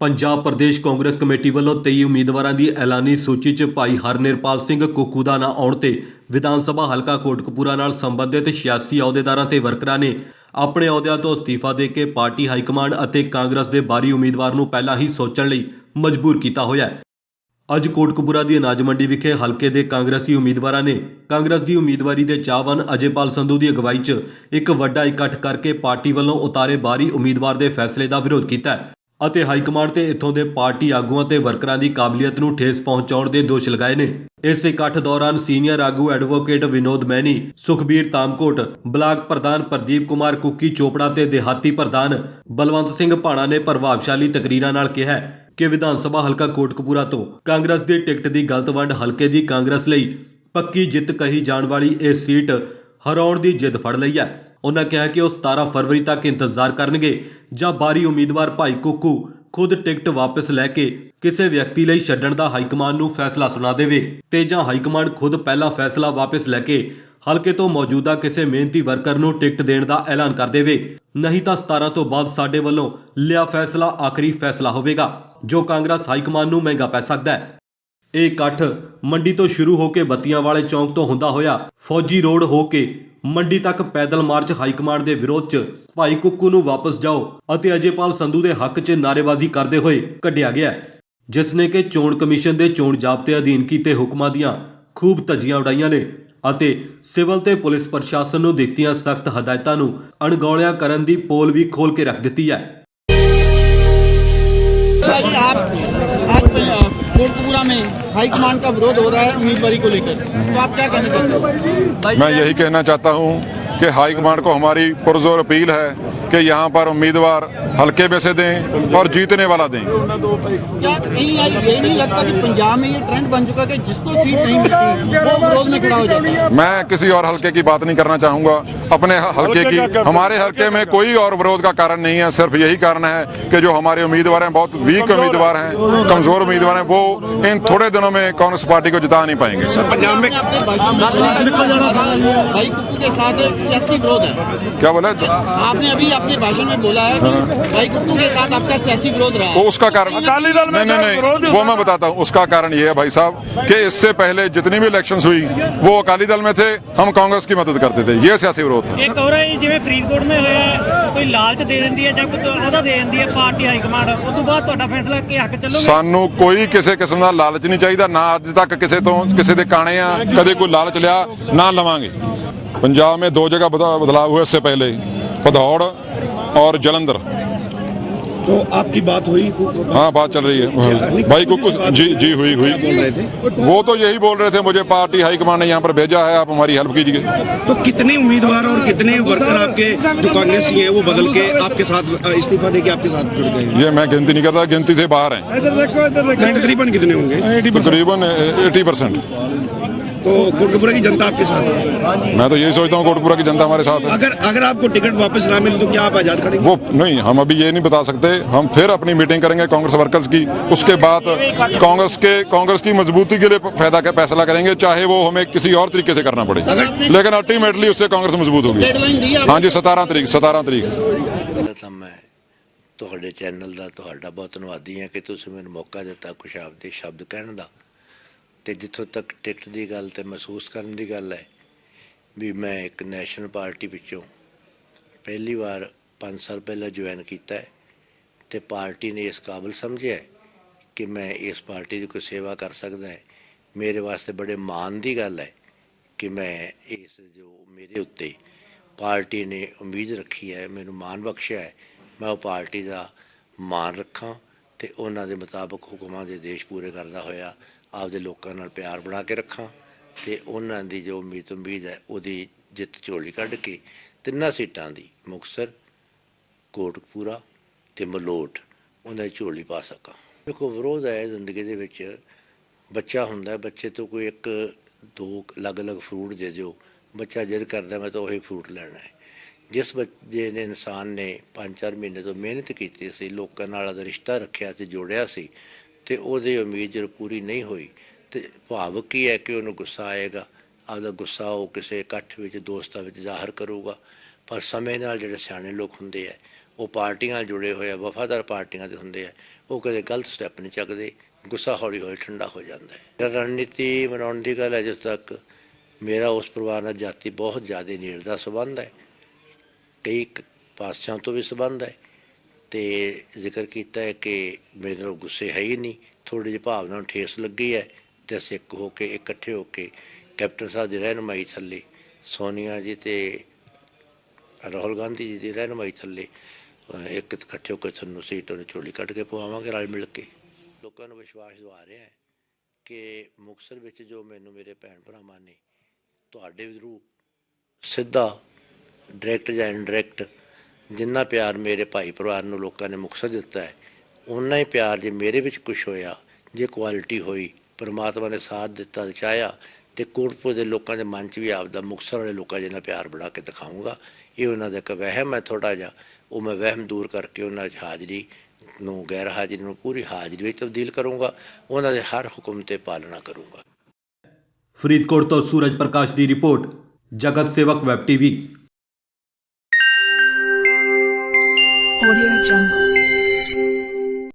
Punjab Pradesh Congress committee ਵੱਲੋਂ 23 ਉਮੀਦਵਾਰਾਂ ਦੀ ਐਲਾਨੀ ਸੂਚੀ 'ਚ ਭਾਈ ਹਰਨਿਰਪਾਲ ਸਿੰਘ ਕੁੱਕੂ ਦਾ ਨਾਂ ਆਉਣ ਤੇ ਵਿਧਾਨ ਸਭਾ ਹਲਕਾ ਕੋਟਕਪੂਰਾ ਨਾਲ ਸੰਬੰਧਿਤ 86 ਅਹੁਦੇਦਾਰਾਂ ਤੇ ਵਰਕਰਾਂ ਨੇ ਆਪਣੇ ਅਹੁਦਿਆਂ ਤੋਂ ਅਸਤੀਫਾ ਦੇ ਕੇ ਪਾਰਟੀ ਹਾਈਕਮਾਂਡ ਅਤੇ ਕਾਂਗਰਸ ਦੇ ਬਾਰੀ ਉਮੀਦਵਾਰ ਨੂੰ ਪਹਿਲਾਂ ਹੀ ਸੋਚਣ ਲਈ ਮਜਬੂਰ ਕੀਤਾ ਹੋਇਆ ਹੈ। ਅੱਜ ਕੋਟਕਪੂਰਾ ਦੀ ਅਨਾਜ ਮੰਡੀ ਵਿਖੇ ਹਲਕੇ ਦੇ ਕਾਂਗਰਸੀ ਉਮੀਦਵਾਰਾਂ ਨੇ ਕਾਂਗਰਸ ਦੀ ਉਮੀਦਵਾਰੀ ਦੇ ਚਾਹਵਾਨ ਅਜੇਪਾਲ ਸੰਧੂ ਦੀ ਅਗਵਾਈ 'ਚ ਇੱਕ ਵੱਡਾ ਇਕੱਠ ਕਰਕੇ ਪਾਰਟੀ ਵੱਲੋਂ ਉਤਾਰੇ ਬਾਰੀ ਉਮੀਦਵਾਰ ਦੇ ਫੈਸਲੇ ਦਾ ਵਿਰੋਧ ਕੀਤਾ ਹੈ। ਅਤੇ ਹਾਈਕਮਾਂਡ ਤੇ ਇੱਥੋਂ ਦੇ ਪਾਰਟੀ ਆਗੂਆਂ ਤੇ ਵਰਕਰਾਂ ਦੀ ਕਾਬਲੀਅਤ ਨੂੰ ਠੇਸ ਪਹੁੰਚਾਉਣ ਦੇ ਦੋਸ਼ ਲਗਾਏ ਨੇ। ਇਸ ਇਕੱਠ ਦੌਰਾਨ ਸੀਨੀਅਰ ਆਗੂ ਐਡਵੋਕੇਟ ਵਿਨੋਦ ਮੈਨੀ, ਸੁਖਬੀਰ ਤਾਮਕੋਟ, ਬਲਾਕ ਪ੍ਰਧਾਨ ਪ੍ਰਦੀਪ ਕੁਮਾਰ ਕੁੱਕੀ ਚੋਪੜਾ ਤੇ ਦੇਹਾਤੀ ਪ੍ਰਧਾਨ ਬਲਵੰਤ ਸਿੰਘ ਭਾਣਾ ਨੇ ਪ੍ਰਭਾਵਸ਼ਾਲੀ ਤਕਰੀਰਾਂ ਨਾਲ ਕਿਹਾ ਕਿ ਵਿਧਾਨ ਸਭਾ ਹਲਕਾ ਕੋਟਕਪੂਰਾ ਤੋਂ ਕਾਂਗਰਸ ਦੀ ਟਿਕਟ ਦੀ ਗਲਤ ਵੰਡ ਹਲਕੇ ਦੀ ਕਾਂਗਰਸ ਲਈ ਪੱਕੀ ਜਿੱਤ ਕਹੀ ਜਾਣ ਵਾਲੀ ਇਹ ਸੀਟ ਹਰਾਉਣ ਦੀ ਜਿੱਦ ਫੜ ਲਈ ਹੈ। ਉਹਨਾਂ ਕਿਹਾ ਕਿ ਉਹ 17 ਫਰਵਰੀ ਤੱਕ ਇੰਤਜ਼ਾਰ ਕਰਨਗੇ ਜਾਂ ਬਾਰੀ ਉਮੀਦਵਾਰ ਭਾਈ ਕੁੱਕੂ ਖੁਦ ਟਿਕਟ ਵਾਪਸ ਲੈ ਕੇ ਕਿਸੇ ਵਿਅਕਤੀ ਲਈ ਛੱਡਣ ਦਾ ਹਾਈਕਮਾਂਡ ਨੂੰ ਫੈਸਲਾ ਸੁਣਾ ਦੇਵੇ ਤੇ ਜਾਂ ਹਾਈਕਮਾਂਡ ਖੁਦ ਪਹਿਲਾ ਫੈਸਲਾ ਵਾਪਸ ਲੈ ਕੇ ਹਲਕੇ ਤੋਂ ਮੌਜੂਦਾ ਕਿਸੇ ਮਿਹਨਤੀ ਵਰਕਰ ਨੂੰ ਟਿਕਟ ਦੇਣ ਦਾ ਐਲਾਨ ਕਰ ਦੇਵੇ। ਨਹੀਂ ਤਾਂ 17 ਤੋਂ ਬਾਅਦ ਸਾਡੇ ਵੱਲੋਂ ਲਿਆ ਫੈਸਲਾ ਆਖਰੀ ਫੈਸਲਾ ਹੋਵੇਗਾ, ਜੋ ਕਾਂਗਰਸ ਹਾਈਕਮਾਂਡ ਨੂੰ ਮਹਿੰਗਾ ਪੈ ਸਕਦਾ ਹੈ। ਇਹ ਇਕੱਠ ਮੰਡੀ ਤੋਂ ਸ਼ੁਰੂ ਹੋ ਕੇ ਬੱਤੀਆਂ ਵਾਲੇ ਚੌਂਕ ਤੋਂ ਹੁੰਦਾ ਹੋਇਆ ਫੌਜੀ ਰੋਡ ਹੋ ਕੇ ਮੰਡੀ ਤੱਕ ਪੈਦਲ ਮਾਰਚ ਹਾਈਕਮਾਂਡ ਦੇ ਵਿਰੋਧ 'ਚ ਭਾਈ ਕੁੱਕੂ ਨੂੰ ਵਾਪਸ ਜਾਓ ਅਤੇ ਅਜੇਪਾਲ ਸੰਧੂ ਦੇ ਹੱਕ 'ਚ ਨਾਅਰੇਬਾਜ਼ੀ ਕਰਦੇ ਹੋਏ ਕੱਢਿਆ ਗਿਆ, ਜਿਸ ਨੇ ਕਿ ਚੋਣ ਕਮਿਸ਼ਨ ਦੇ ਚੋਣ ਜ਼ਾਬਤੇ ਅਧੀਨ ਕੀਤੇ ਹੁਕਮਾਂ ਦੀਆਂ ਖੂਬ ਧੱਜੀਆਂ ਉਡਾਈਆਂ ਨੇ ਅਤੇ ਸਿਵਲ ਤੇ ਪੁਲਿਸ ਪ੍ਰਸ਼ਾਸਨ ਨੂੰ ਦਿੱਤੀਆਂ ਸਖਤ ਹਦਾਇਤਾਂ ਨੂੰ ਅਣਗੌਲਿਆ ਕਰਨ ਦੀ ਪੋਲ ਵੀ ਖੋਲ ਕੇ ਰੱਖ ਦਿੱਤੀ ਹੈ। अच्छा जी आप आज अ, कोटकपूरा में हाईकमान का विरोध हो रहा है उम्मीदवारी को लेकर तो आप क्या कहना चाहते हो मैं यही कहना चाहता हूं कि हाईकमांड को हमारी पुरजोर अपील है कि यहाँ पर उम्मीदवार हल्के में से दें और जीतने वाला दें। क्या कहीं आज नहीं लगता कि पंजाब में ये ट्रेंड बन चुका कि जिसको सीट नहीं मिलती वो विरोध में खड़ा हो जाता है? मैं किसी और हल्के की बात नहीं करना चाहूँगा। अपने हल्के की हमारे हल्के में कोई और विरोध का कारण नहीं है। सिर्फ़ यही कारण है कि जो हमारे उम्मीदवार हैं बहुत वीक उम्मीदवार हैं कमज़ोर उम्मीदवार हैं वो इन थोड़े दिनों में कांग्रेस पार्टी को जिता नहीं पाएँगे। पंजाब में अपने भाषण में भाई कुक्कू के साथ एक सियासी विरोध है। क्या बोले? आपने अभी अपने भाषण में बोला है कि भाई कुक्कू के साथ आपका सियासी विरोध रहा वो है उसका कारण अकाली दल में नहीं नहीं विरोध नहीं वो मैं बताता हूँ उसका कारण ये है भाई साहब कि इससे पहले जितनी भी इलेक्शंस हुई वो अकाली दल में थे हम कांग्रेस की मदद करते थे ये सियासी विरोध था ਇੱਕ ਹੋਰ ਹੈ ਜੀ, ਜਿਵੇਂ ਫਰੀਦਕੋਟ में ਹੋਇਆ ਹੈ, ਕੋਈ ਲਾਲਚ ਦੇ ਦਿੰਦੀ ਹੈ ਜਾਂ ਕੋਈ ਉਹਦਾ ਦੇ ਦਿੰਦੀ ਹੈ ਪਾਰਟੀ ਹਾਈ ਕਮਾਂਡ ਉਸ ਤੋਂ ਬਾਅਦ ਤੁਹਾਡਾ ਫੈਸਲਾ ਕੀ ਹੱਕ ਚੱਲੋਗੇ ਸਾਨੂੰ ਕੋਈ ਕਿਸੇ ਕਿਸਮ ਦਾ ਲਾਲਚ ਨਹੀਂ ਚਾਹੀਦਾ ਨਾ ਅੱਜ ਤੱਕ ਕਿਸੇ ਤੋਂ ਕਿਸੇ ਦੇ ਕਾਣੇ ਆ ਕਦੇ ਕੋਈ ਲਾਲਚ ਲਿਆ ਨਾ ਲਵਾਂਗੇ पंजाब में दो जगह बदा- बदलाव हुए इससे पहले भदौड़ और जलंधर। तो आपकी बात हुई हाँ बात चल रही है। भाई को जी जी हुई हुई। बोल रहे थे? वो तो यही बोल रहे थे मुझे पार्टी हाईकमान ने यहाँ पर भेजा है आप हमारी हेल्प कीजिए। तो कितने उम्मीदवार और कितने वर्कर आपके जो कांग्रेसी हैं वो बदल के आपके साथ इस्तीफा देके आपके साथ जुड़ गए ये मैं गिनती नहीं करता गिनती से बाहर हैं। तकरीबन कितने होंगे? तकरीबन एटी परसेंट। तो कोटकपुरा की जनता आपके साथ है मैं तो यही सोचता हूँ कोटपुरा की जनता हमारे साथ है अगर अगर आपको टिकट वापस ना मिले तो क्या आप आजाद खड़ेंगे वो नहीं हम अभी ये नहीं बता सकते हम फिर अपनी मीटिंग करेंगे कांग्रेस वर्कर्स की उसके बाद कांग्रेस के कांग्रेस की मजबूती के लिए फायदा का फैसला करेंगे चाहे वो हमें किसी और तरीके से करना पड़े लेकिन अल्टीमेटली उससे कांग्रेस मजबूत होगी डेडलाइन दी है हाँ जी सतारह तरीक सतारह तरीक ਪਹਿਲਾਂ ਤਾਂ ਮੈਂ ਤੁਹਾਡੇ ਚੈਨਲ ਦਾ ਤੁਹਾਡਾ ਬਹੁਤ ਧੰਨਵਾਦੀ ਹਾਂ ਕਿ ਤੁਸੀਂ ਮੈਨੂੰ ਮੌਕਾ ਦਿੱਤਾ ਕੁਛ ਆਪਦੇ ਸ਼ਬਦ ਕਹਿਣ ਦਾ ਤੇ ਜਿੱਥੋਂ ਤੱਕ ਟਿਕਟ ਦੀ ਗੱਲ ਤੇ ਮਹਿਸੂਸ ਕਰਨ ਦੀ ਗੱਲ ਹੈ ਵੀ ਮੈਂ ਇੱਕ ਨੈਸ਼ਨਲ ਪਾਰਟੀ ਵਿੱਚੋਂ ਪਹਿਲੀ ਵਾਰ 5 ਸਾਲ ਪਹਿਲਾਂ ਜੁਆਇਨ ਕੀਤਾ ਹੈ ਤੇ ਪਾਰਟੀ ਨੇ ਇਸ ਕਾਬਿਲ ਸਮਝਿਆ ਕਿ ਮੈਂ ਇਸ ਪਾਰਟੀ ਦੀ ਕੋਈ ਸੇਵਾ ਕਰ ਸਕਦਾ ਹੈ। ਮੇਰੇ ਵਾਸਤੇ ਬੜੇ ਮਾਣ ਦੀ ਗੱਲ ਹੈ ਕਿ ਮੈਂ ਇਸ ਜੋ ਮੇਰੇ ਉੱਤੇ ਪਾਰਟੀ ਨੇ ਉਮੀਦ ਰੱਖੀ ਹੈ, ਮੈਨੂੰ ਮਾਣ ਬਖਸ਼ਿਆ ਹੈ। ਮੈਂ ਉਹ ਪਾਰਟੀ ਦਾ ਮਾਣ ਰੱਖਾਂ ਤੇ ਉਹਨਾਂ ਦੇ ਮੁਤਾਬਕ ਹੁਕਮਾਂ ਦੇ ਦੇਸ਼ ਪੂਰੇ ਕਰਦਾ ਹੋਇਆ, ਆਪਦੇ ਲੋਕਾਂ ਨਾਲ ਪਿਆਰ ਬਣਾ ਕੇ ਰੱਖਾਂ ਤੇ ਉਹਨਾਂ ਦੀ ਜੋ ਉਮੀਦ ਉਮੀਦ ਹੈ, ਉਹਦੀ ਜਿੱਤ ਝੋਲੀ ਕੱਢ ਕੇ ਤਿੰਨਾਂ ਸੀਟਾਂ ਦੀ, ਮੁਕਤਸਰ, ਕੋਟਕਪੂਰਾ ਤੇ ਮਲੋਟ, ਉਹਨਾਂ ਦੀ ਝੋਲੀ ਪਾ ਸਕਾਂ। ਦੇਖੋ, ਵਿਰੋਧ ਹੈ ਜ਼ਿੰਦਗੀ ਦੇ ਵਿੱਚ, ਬੱਚਾ ਹੁੰਦਾ, ਬੱਚੇ ਤੋਂ ਕੋਈ ਇੱਕ ਦੋ ਅਲੱਗ-ਅਲੱਗ ਫਰੂਟ ਦੇ ਦਿਓ, ਬੱਚਾ ਜਿੱਦ ਕਰਦਾ, ਮੈਂ ਤਾਂ ਉਹੀ ਫਰੂਟ ਲੈਣਾ ਹੈ। ਜਿਸ ਬੱਚੇ ਨੇ ਇਨਸਾਨ ਨੇ 5-4 ਮਹੀਨੇ ਤੋਂ ਮਿਹਨਤ ਕੀਤੀ ਸੀ, ਲੋਕਾਂ ਨਾਲ ਉਹਦਾ ਰਿਸ਼ਤਾ ਰੱਖਿਆ ਸੀ, ਜੋੜਿਆ ਸੀ, ਤੇ ਉਹਦੀ ਉਮੀਦ ਜਦੋਂ ਪੂਰੀ ਨਹੀਂ ਹੋਈ, ਤੇ ਭਾਵ ਕੀ ਹੈ ਕਿ ਉਹਨੂੰ ਗੁੱਸਾ ਆਏਗਾ? ਆਪਦਾ ਗੁੱਸਾ ਉਹ ਕਿਸੇ ਇਕੱਠ ਵਿੱਚ, ਦੋਸਤਾਂ ਵਿੱਚ ਜ਼ਾਹਰ ਕਰੂਗਾ। ਪਰ ਸਮੇਂ ਨਾਲ ਜਿਹੜੇ ਸਿਆਣੇ ਲੋਕ ਹੁੰਦੇ ਆ, ਉਹ ਪਾਰਟੀਆਂ ਨਾਲ ਜੁੜੇ ਹੋਏ ਆ, ਵਫਾਦਾਰ ਪਾਰਟੀਆਂ ਦੇ ਹੁੰਦੇ ਆ, ਉਹ ਕਦੇ ਗਲਤ ਸਟੈਪ ਨਹੀਂ ਚੱਕਦੇ, ਗੁੱਸਾ ਹੌਲੀ ਹੌਲੀ ਠੰਡਾ ਹੋ ਜਾਂਦਾ ਹੈ। ਰਣਨੀਤੀ ਬਣਾਉਣ ਦੀ ਗੱਲ ਹੈ ਜਦੋਂ ਤੱਕ ਮੇਰਾ ਉਸ ਪਰਿਵਾਰ ਨਾਲ ਜਾਤੀ ਬਹੁਤ ਜ਼ਿਆਦਾ ਨੇੜ ਦਾ ਸੰਬੰਧ ਹੈ ਕਈ ਪਾਸਿਆਂ ਤੋਂ ਵੀ ਸੰਬੰਧ ਹੈ ਤੇ ਜ਼ਿਕਰ ਕੀਤਾ ਹੈ ਕਿ ਮੇਰੇ ਨਾਲ ਗੁੱਸੇ ਹੈ ਹੀ ਨਹੀਂ। ਥੋੜੀ ਜਿਹੀ ਭਾਵਨਾ ਨੂੰ ਠੇਸ ਲੱਗੀ ਹੈ ਤੇ ਅਸੀਂ ਇੱਕ ਹੋ ਕੇ, ਇਕੱਠੇ ਹੋ ਕੇ ਕੈਪਟਨ ਸਾਹਿਬ ਦੀ ਰਹਿਨਮਾਈ ਥੱਲੇ, ਸੋਨੀਆ ਜੀ ਤੇ ਰਾਹੁਲ ਗਾਂਧੀ ਜੀ ਦੀ ਰਹਿਨਮਾਈ ਥੱਲੇ ਇੱਕ ਇਕੱਠੇ ਹੋ ਕੇ ਤੁਹਾਨੂੰ ਸੀਟ ਉਹਨੇ ਝੋਲੀ ਕੱਢ ਕੇ ਪਵਾਵਾਂਗੇ ਰਲ ਮਿਲ ਕੇ। ਲੋਕਾਂ ਨੂੰ ਵਿਸ਼ਵਾਸ ਦਿਵਾ ਰਿਹਾ ਹੈ ਕਿ ਮੁਕਤਸਰ ਵਿੱਚ ਜੋ ਮੈਨੂੰ ਮੇਰੇ ਭੈਣ ਭਰਾਵਾਂ ਨੇ, ਤੁਹਾਡੇ ਥਰੂ ਸਿੱਧਾ ਡਾਇਰੈਕਟ ਜਾਂ ਇਨਡਾਇਰੈਕਟ ਜਿੰਨਾ ਪਿਆਰ ਮੇਰੇ ਭਾਈ ਪਰਿਵਾਰ ਨੂੰ ਲੋਕਾਂ ਨੇ ਮੁਕਤਸਰ ਦਿੱਤਾ ਹੈ ਉਨਾ ਹੀ ਪਿਆਰ ਜੇ ਮੇਰੇ ਵਿੱਚ ਕੁਝ ਹੋਇਆ, ਜੇ ਕੁਆਲਿਟੀ ਹੋਈ, ਪਰਮਾਤਮਾ ਨੇ ਸਾਥ ਦਿੱਤਾ ਚਾਹਿਆ ਤੇ ਕੋਟਪੁਰ ਦੇ ਲੋਕਾਂ ਦੇ ਮਨ 'ਚ ਵੀ ਆਪਦਾ ਮੁਕਤਸਰ ਵਾਲੇ ਲੋਕਾਂ ਜਿੰਨਾ ਪਿਆਰ ਬਣਾ ਕੇ ਦਿਖਾਊਂਗਾ, ਇਹ ਉਹਨਾਂ ਦਾ ਇੱਕ ਵਹਿਮ ਹੈ ਥੋੜਾ ਜਿਹਾ, ਉਹ ਮੈਂ ਵਹਿਮ ਦੂਰ ਕਰਕੇ ਉਹਨਾਂ 'ਚ ਹਾਜ਼ਰੀ ਨੂੰ, ਗੈਰ ਹਾਜ਼ਰੀ ਨੂੰ ਪੂਰੀ ਹਾਜ਼ਰੀ ਵਿੱਚ ਤਬਦੀਲ ਕਰੂੰਗਾ, ਉਹਨਾਂ ਦੇ ਹਰ ਹੁਕਮ ਤੇ ਪਾਲਣਾ ਕਰੂੰਗਾ। ਫਰੀਦਕੋਟ ਤੋਂ ਸੂਰਜ ਪ੍ਰਕਾਸ਼ ਦੀ ਰਿਪੋਰਟ, ਜਗਤ ਸੇਵਕ ਵੈਬ ਟੀਵੀ Audio Jungle.